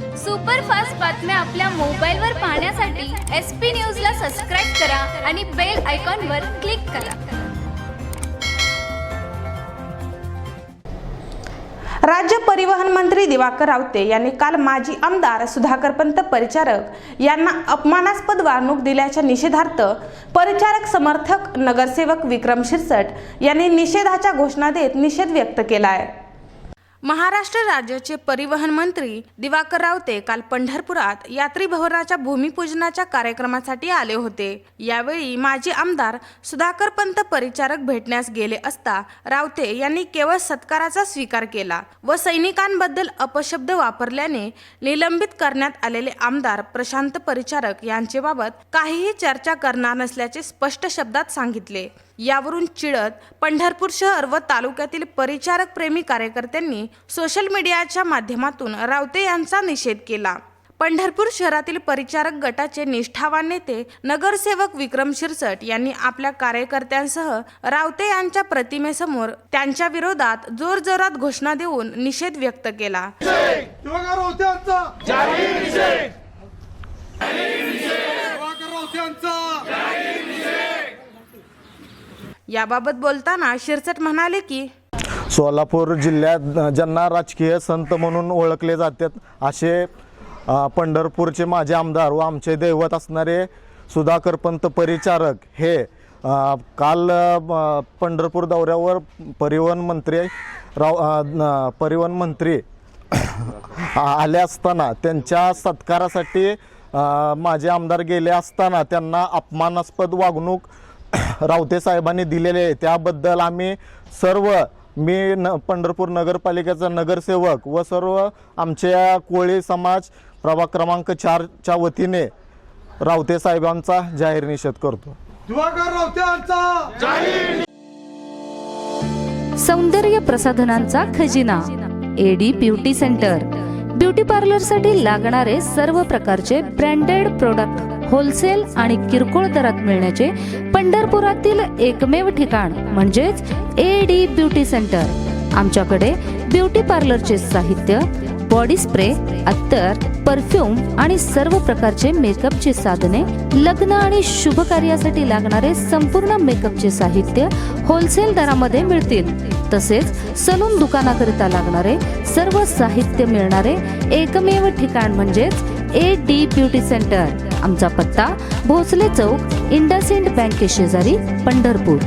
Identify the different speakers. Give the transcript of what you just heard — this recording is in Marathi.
Speaker 1: सुपरफास्ट बातम्या आपल्या मोबाईलवर पाहण्यासाठी एस पी न्यूजला सबस्क्राईब करा आणि बेल आयकॉनवर क्लिक करा.
Speaker 2: राज्य परिवहन मंत्री दिवाकर रावते यांनी काल माजी आमदार सुधाकरपंत परिचारक यांना अपमानास्पद वागणूक दिल्याच्या निषेधार्थ परिचारक समर्थक नगरसेवक विक्रम शिरसट यांनी निषेधाच्या घोषणा देत निषेध व्यक्त केला आहे महाराष्ट्र राज्याचे परिवहन मंत्री दिवाकर रावते काल पंढरपुरात यात्री भवनाच्या भूमिपूजनाच्या कार्यक्रमासाठी आले होते. यावेळी माजी आमदार सुधाकर पंत परिचारक भेटण्यास गेले असता रावते यांनी केवळ सत्काराचा स्वीकार केला व सैनिकांबद्दल अपशब्द वापरल्याने निलंबित करण्यात आलेले आमदार प्रशांत परिचारक यांचेबाबत काहीही चर्चा करणार नसल्याचे स्पष्ट शब्दात सांगितले. यावरून चिडत पंढरपूर शहर व तालुक्यातील परिचारक प्रेमी कार्यकर्त्यांनी सोशल मीडियाच्या माध्यमातून रावते यांचा निषेध केला. पंढरपूर शहरातील परिचारक गटाचे निष्ठावान नेते नगरसेवक विक्रम शिरसट यांनी आपल्या कार्यकर्त्यांसह रावते यांच्या प्रतिमेसमोर त्यांच्या विरोधात जोरजोरात घोषणा देऊन निषेध व्यक्त केला
Speaker 3: दिवाकर रावत्यांचा दिवाकर रावत्यांचा
Speaker 2: याबाबत बोलताना शिरसट म्हणाले की
Speaker 4: सोलापूर जिल्ह्यात ज्यांना राजकीय संत म्हणून ओळखले जातात असे पंढरपूरचे माझे आमदार व आमचे दैवत असणारे सुधाकर पंत परिचारक हे काल पंढरपूर दौऱ्यावर परिवहन मंत्री राव परिवहन मंत्री आले असताना त्यांच्या सत्कारासाठी माझे आमदार गेले असताना त्यांना अपमानास्पद वागणूक रावते साहेबांनी दिलेले आहे. त्याबद्दल आम्ही सर्व मी न पंढरपूर नगरपालिकेचा नगरसेवक व सर्व आमच्या कोळी समाज प्रभाग क्रमांक चारच्या वतीने रावते साहेबांचा जाहीर निषेध करतो.
Speaker 5: सौंदर्य प्रसाधनांचा खजिना एडी ब्युटी सेंटर. ब्युटी पार्लरसाठी लागणारे सर्व प्रकारचे ब्रँडेड प्रोडक्ट होलसेल आणि किरकोळ दरात मिळण्याचे पंढरपुरातील एकमेव ठिकाण म्हणजेच ए डी ब्युटी सेंटर. आमच्याकडे ब्युटी पार्लरचे साहित्य बॉडी स्प्रे अत्तर परफ्यूम आणि सर्व प्रकारचे मेकअपची साधने लग्न आणि शुभ कार्यासाठी लागणारे संपूर्ण मेकअपचे साहित्य होलसेल दरामध्ये मिळतील. तसेच सलून दुकानाकरिता लागणारे सर्व साहित्य मिळणारे एकमेव ठिकाण म्हणजेच ए डी ब्युटी सेंटर. आमचा पत्ता भोसले चौक इंडसइंड बँके शेजारी पंढरपूर.